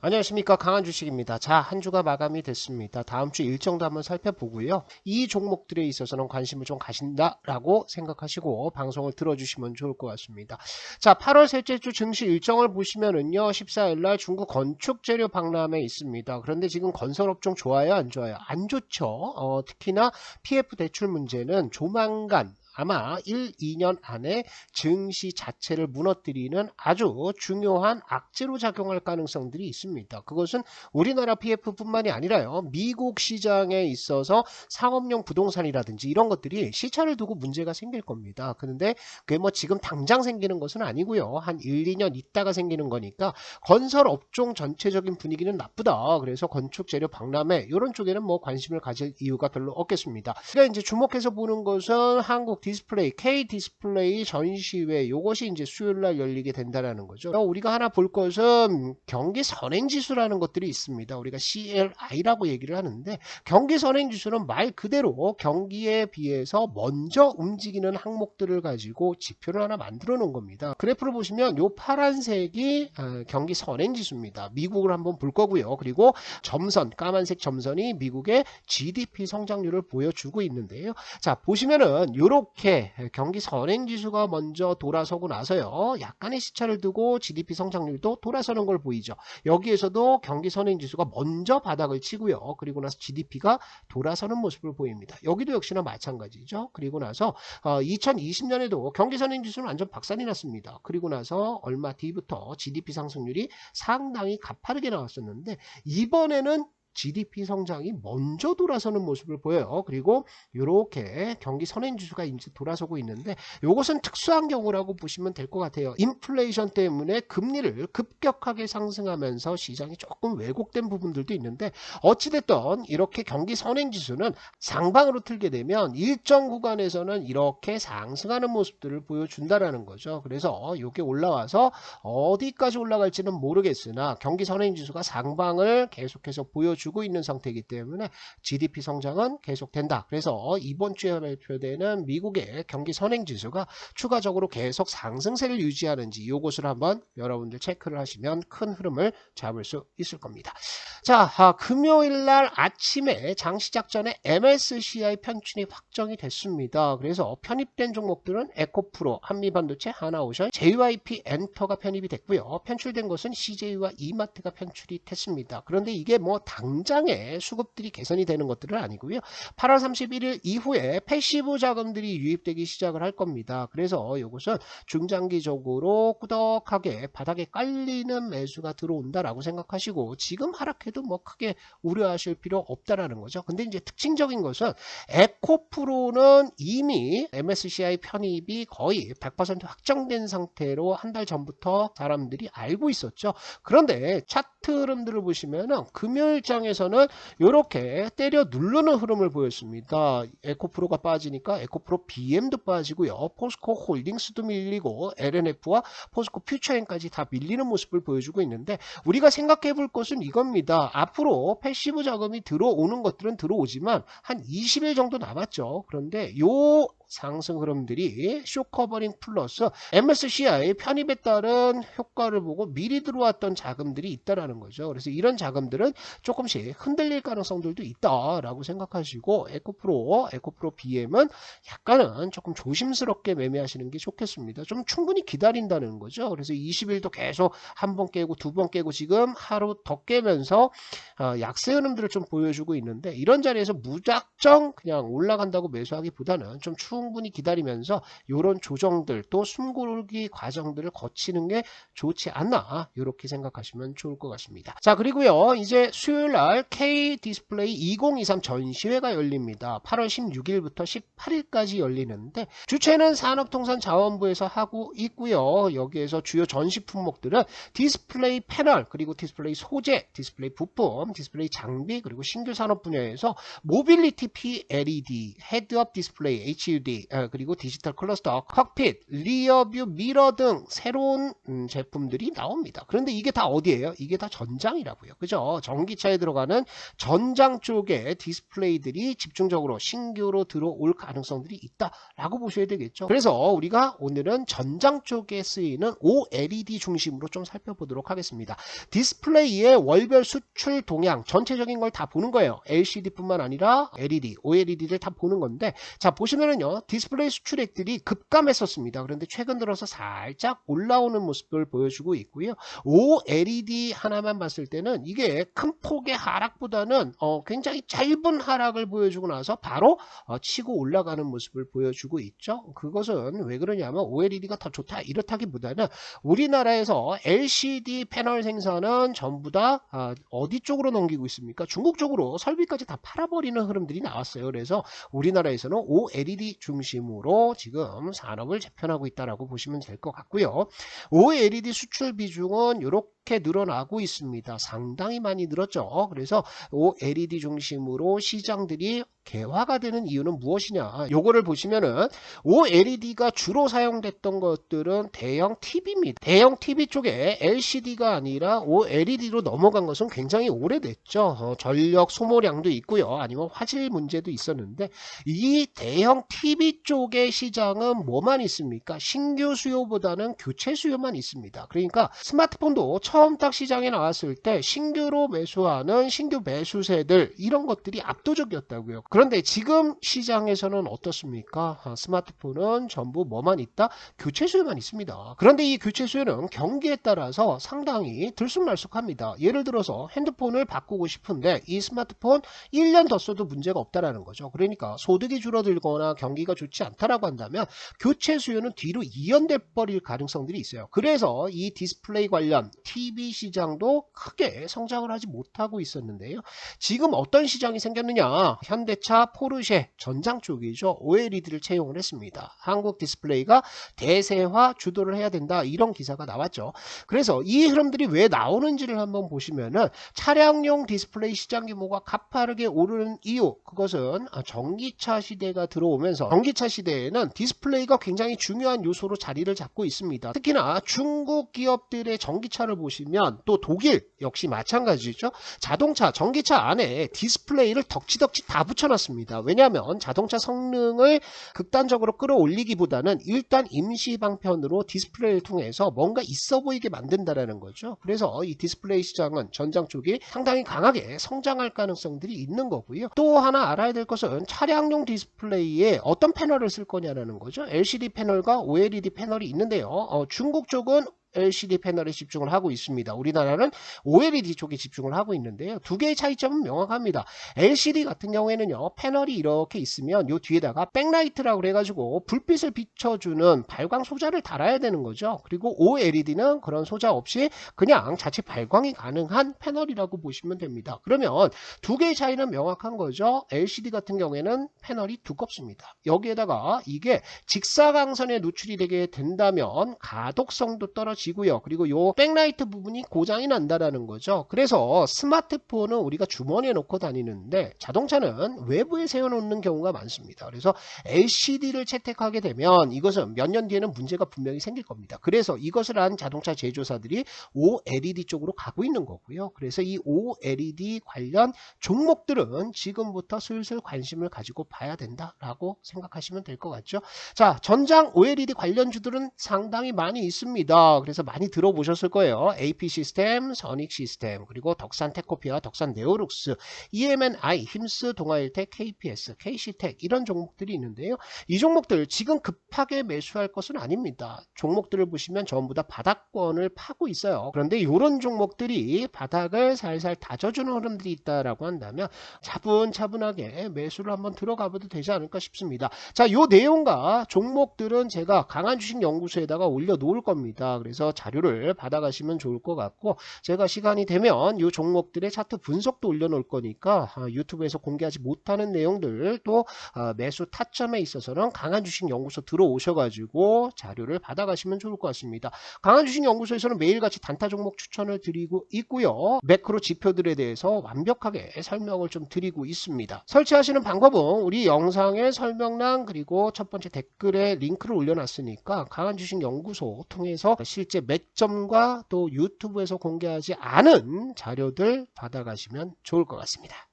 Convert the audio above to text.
안녕하십니까 강한 주식입니다. 자, 한 주가 마감이 됐습니다. 다음 주 일정도 한번 살펴보고요. 이 종목들에 있어서는 관심을 좀 가신다 라고 생각하시고 방송을 들어주시면 좋을 것 같습니다. 자, 8월 셋째 주 증시 일정을 보시면은요. 14일 날 중국 건축 재료 박람회 있습니다. 그런데 지금 건설업종 좋아요, 안 좋아요? 안 좋죠. 어, 특히나 PF 대출 문제는 조만간 아마 1, 2년 안에 증시 자체를 무너뜨리는 아주 중요한 악재로 작용할 가능성들이 있습니다. 그것은 우리나라 PF뿐만이 아니라요. 미국 시장에 있어서 상업용 부동산이라든지 이런 것들이 시차를 두고 문제가 생길 겁니다. 그런데 그게 뭐 지금 당장 생기는 것은 아니고요. 한 1, 2년 있다가 생기는 거니까 건설 업종 전체적인 분위기는 나쁘다. 그래서 건축 재료 박람회 이런 쪽에는 뭐 관심을 가질 이유가 별로 없겠습니다. 그러니까 이제 주목해서 보는 것은 한국 디스플레이, K 디스플레이 전시회 요것이 이제 수요일 날 열리게 된다라는 거죠. 우리가 하나 볼 것은 경기 선행 지수라는 것들이 있습니다. 우리가 CLI라고 얘기를 하는데 경기 선행 지수는 말 그대로 경기에 비해서 먼저 움직이는 항목들을 가지고 지표를 하나 만들어 놓은 겁니다. 그래프를 보시면 요 파란색이 어, 경기 선행 지수입니다. 미국을 한번 볼 거고요. 그리고 점선, 까만색 점선이 미국의 GDP 성장률을 보여주고 있는데요. 자, 보시면은 요렇게 이렇게 경기 선행 지수가 먼저 돌아서고 나서요. 약간의 시차를 두고 GDP 성장률도 돌아서는 걸 보이죠. 여기에서도 경기 선행 지수가 먼저 바닥을 치고요. 그리고 나서 GDP가 돌아서는 모습을 보입니다. 여기도 역시나 마찬가지죠. 그리고 나서 2020년에도 경기 선행 지수는 완전 박살이 났습니다. 그리고 나서 얼마 뒤부터 GDP 상승률이 상당히 가파르게 나왔었는데 이번에는 GDP 성장이 먼저 돌아서는 모습을 보여요. 그리고 이렇게 경기 선행지수가 이제 돌아서고 있는데 이것은 특수한 경우라고 보시면 될 것 같아요. 인플레이션 때문에 금리를 급격하게 상승하면서 시장이 조금 왜곡된 부분들도 있는데 어찌됐든 이렇게 경기 선행지수는 상방으로 틀게 되면 일정 구간에서는 이렇게 상승하는 모습들을 보여준다라는 거죠. 그래서 이게 올라와서 어디까지 올라갈지는 모르겠으나 경기 선행지수가 상방을 계속해서 보여주 주고 있는 상태이기 때문에 GDP 성장은 계속된다. 그래서 이번 주에 발표되는 미국의 경기 선행 지수가 추가적으로 계속 상승세를 유지하는지 이 것을 한번 여러분들 체크를 하시면 큰 흐름을 잡을 수 있을 겁니다. 자, 아, 금요일 날 아침에 장 시작 전에 MSCI 편출이 확정이 됐습니다. 그래서 편입된 종목들은 에코프로, 한미반도체, 하나오션, JYP 엔터가 편입이 됐고요. 편출된 것은 CJ와 이마트가 편출이 됐습니다. 그런데 이게 뭐 당장 에 수급들이 개선이 되는 것들은 아니고요. 8월 31일 이후에 패시브 자금들이 유입되기 시작을 할 겁니다. 그래서 이것은 중장기적으로 꾸덕하게 바닥에 깔리는 매수가 들어온다라고 생각하시고 지금 하락해도 해도 뭐 크게 우려하실 필요 없다라는 거죠. 근데 이제 특징적인 것은 에코프로는 이미 MSCI 편입이 거의 100% 확정된 상태로 한 달 전부터 사람들이 알고 있었죠. 그런데 차트 흐름들을 보시면은 금요일장에 서는 이렇게 때려 누르는 흐름을 보였습니다. 에코프로가 빠지니까 에코프로 BM도 빠지고요. 포스코 홀딩스도 밀리고 LNF와 포스코 퓨처엔까지 다 밀리는 모습을 보여주고 있는데 우리가 생각해 볼 것은 이겁니다. 앞으로 패시브 자금이 들어오는 것들은 들어오지만 한 20일 정도 남았죠. 그런데 요 상승 흐름들이 쇼커버링 플러스 MSCI 편입에 따른 효과를 보고 미리 들어왔던 자금들이 있다라는 거죠. 그래서 이런 자금들은 조금씩 흔들릴 가능성들도 있다라고 생각하시고 에코프로, 에코프로 BM은 약간은 조금 조심스럽게 매매하시는 게 좋겠습니다. 좀 충분히 기다린다는 거죠. 그래서 20일도 계속 한 번 깨고 두 번 깨고 지금 하루 더 깨면서 어, 약세 흐름들을 좀 보여주고 있는데 이런 자리에서 무작정 그냥 올라간다고 매수하기보다는 좀 추. 충분히 기다리면서 이런 조정들 또 숨고르기 과정들을 거치는 게 좋지 않나 이렇게 생각하시면 좋을 것 같습니다. 자 그리고요 이제 수요일 날 K 디스플레이 2023 전시회가 열립니다. 8월 16일부터 18일까지 열리는데 주최는 산업통상자원부에서 하고 있고요. 여기에서 주요 전시 품목들은 디스플레이 패널 그리고 디스플레이 소재, 디스플레이 부품, 디스플레이 장비 그리고 신규 산업 분야에서 모빌리티 PLED, 헤드업 디스플레이 HUD LED 아, 그리고 디지털 클러스터, 칵핏, 리어뷰 미러 등 새로운 음, 제품들이 나옵니다. 그런데 이게 다 어디예요? 이게 다 전장이라고요. 그죠? 전기차에 들어가는 전장 쪽에 디스플레이들이 집중적으로 신규로 들어올 가능성들이 있다라고 보셔야 되겠죠. 그래서 우리가 오늘은 전장 쪽에 쓰이는 OLED 중심으로 좀 살펴보도록 하겠습니다. 디스플레이의 월별 수출 동향 전체적인 걸 다 보는 거예요. LCD뿐만 아니라 LED, OLED를 다 보는 건데 자 보시면은요 디스플레이 수출액들이 급감했었습니다. 그런데 최근 들어서 살짝 올라오는 모습을 보여주고 있고요. OLED 하나만 봤을 때는 이게 큰 폭의 하락보다는 어, 굉장히 짧은 하락을 보여주고 나서 바로 어, 치고 올라가는 모습을 보여주고 있죠. 그것은 왜 그러냐면 OLED가 더 좋다 이렇다기보다는 우리나라에서 LCD 패널 생산은 전부 다 아, 어디 쪽으로 넘기고 있습니까? 중국 쪽으로 설비까지 다 팔아버리는 흐름들이 나왔어요. 그래서 우리나라에서는 OLED 중심으로 지금 산업을 재편하고 있다라고 보시면 될 것 같고요. OLED 수출 비중은 이렇게 늘어나고 있습니다. 상당히 많이 늘었죠. 그래서 OLED 중심으로 시장들이 개화가 되는 이유는 무엇이냐? 요거를 보시면은 OLED가 주로 사용됐던 것들은 대형 TV입니다. 대형 TV 쪽에 LCD가 아니라 OLED로 넘어간 것은 굉장히 오래됐죠. 어, 전력 소모량도 있고요. 아니면 화질 문제도 있었는데 이 대형 TV 쪽의 시장은 뭐만 있습니까? 신규 수요보다는 교체 수요만 있습니다. 그러니까 스마트폰도 처음 딱 시장에 나왔을 때 신규로 매수하는 신규 매수세들 이런 것들이 압도적이었다고요. 그런데 지금 시장에서는 어떻습니까? 아, 스마트폰은 전부 뭐만 있다? 교체 수요만 있습니다. 그런데 이 교체 수요는 경기에 따라서 상당히 들쑥날쑥합니다. 예를 들어서 핸드폰을 바꾸고 싶은데 이 스마트폰 1년 더 써도 문제가 없다라는 거죠. 그러니까 소득이 줄어들거나 경기가 좋지 않다라고 한다면 교체 수요는 뒤로 이연돼 버릴 가능성들이 있어요. 그래서 이 디스플레이 관련 TV 시장도 크게 성장을 하지 못하고 있었는데요. 지금 어떤 시장이 생겼느냐? 현대차, 포르쉐, 전장 쪽이죠. OLED를 채용을 했습니다. 한국 디스플레이가 대세화 주도를 해야 된다. 이런 기사가 나왔죠. 그래서 이 흐름들이 왜 나오는지를 한번 보시면은 차량용 디스플레이 시장 규모가 가파르게 오르는 이유 그것은 전기차 시대가 들어오면서 전기차 시대에는 디스플레이가 굉장히 중요한 요소로 자리를 잡고 있습니다. 특히나 중국 기업들의 전기차를 보시면 또 독일 역시 마찬가지죠. 자동차, 전기차 안에 디스플레이를 덕지덕지 다 붙여놨습니다. 왜냐하면 자동차 성능을 극단적으로 끌어올리기보다는 일단 임시 방편으로 디스플레이를 통해서 뭔가 있어 보이게 만든다라는 거죠. 그래서 이 디스플레이 시장은 전장 쪽이 상당히 강하게 성장할 가능성들이 있는 거고요. 또 하나 알아야 될 것은 차량용 디스플레이에 어떤 패널을 쓸 거냐라는 거죠. LCD 패널과 OLED 패널이 있는데요. 어, 중국 쪽은 LCD 패널에 집중을 하고 있습니다. 우리나라는 OLED 쪽에 집중을 하고 있는데요. 두 개의 차이점은 명확합니다. LCD 같은 경우에는요. 패널이 이렇게 있으면 요 뒤에다가 백라이트라고 해가지고 불빛을 비춰주는 발광 소자를 달아야 되는 거죠. 그리고 OLED는 그런 소자 없이 그냥 자체 발광이 가능한 패널이라고 보시면 됩니다. 그러면 두 개의 차이는 명확한 거죠. LCD 같은 경우에는 패널이 두껍습니다. 여기에다가 이게 직사광선에 노출이 되게 된다면 가독성도 떨어지 고 지고요. 그리고 요 백라이트 부분이 고장이 난다라는 거죠. 그래서 스마트폰은 우리가 주머니에 놓고 다니는데 자동차는 외부에 세워놓는 경우가 많습니다. 그래서 LCD를 채택하게 되면 이것은 몇 년 뒤에는 문제가 분명히 생길 겁니다. 그래서 이것을 한 자동차 제조사들이 OLED 쪽으로 가고 있는 거고요. 그래서 이 OLED 관련 종목들은 지금부터 슬슬 관심을 가지고 봐야 된다라고 생각하시면 될 것 같죠. 자, 전장 OLED 관련 주들은 상당히 많이 있습니다. 그래서 많이 들어보셨을 거예요. AP 시스템, 선익 시스템, 그리고 덕산 테코피아, 덕산 네오룩스, EMNI, 힘스, 동아일텍, KPS, KC텍 이런 종목들이 있는데요. 이 종목들 지금 급하게 매수할 것은 아닙니다. 종목들을 보시면 전부 다 바닥권을 파고 있어요. 그런데 이런 종목들이 바닥을 살살 다져주는 흐름들이 있다라고 한다면 차분차분하게 매수를 한번 들어가 봐도 되지 않을까 싶습니다. 자, 요 내용과 종목들은 제가 강한 주식 연구소에다가 올려 놓을 겁니다. 그래서 통해서 자료를 받아가시면 좋을 것 같고 제가 시간이 되면 이 종목들의 차트 분석도 올려놓을 거니까 아, 유튜브에서 공개하지 못하는 내용들 또 아, 매수 타점에 있어서는 강한 주식 연구소 들어오셔가지고 자료를 받아가시면 좋을 것 같습니다. 강한 주식 연구소에서는 매일같이 단타 종목 추천을 드리고 있고요. 매크로 지표들에 대해서 완벽하게 설명을 좀 드리고 있습니다. 설치하시는 방법은 우리 영상의 설명란 그리고 첫 번째 댓글에 링크를 올려놨으니까 강한 주식 연구소 통해서 실제 매점과 또 유튜브에서 공개하지 않은 자료들 받아가시면 좋을 것 같습니다.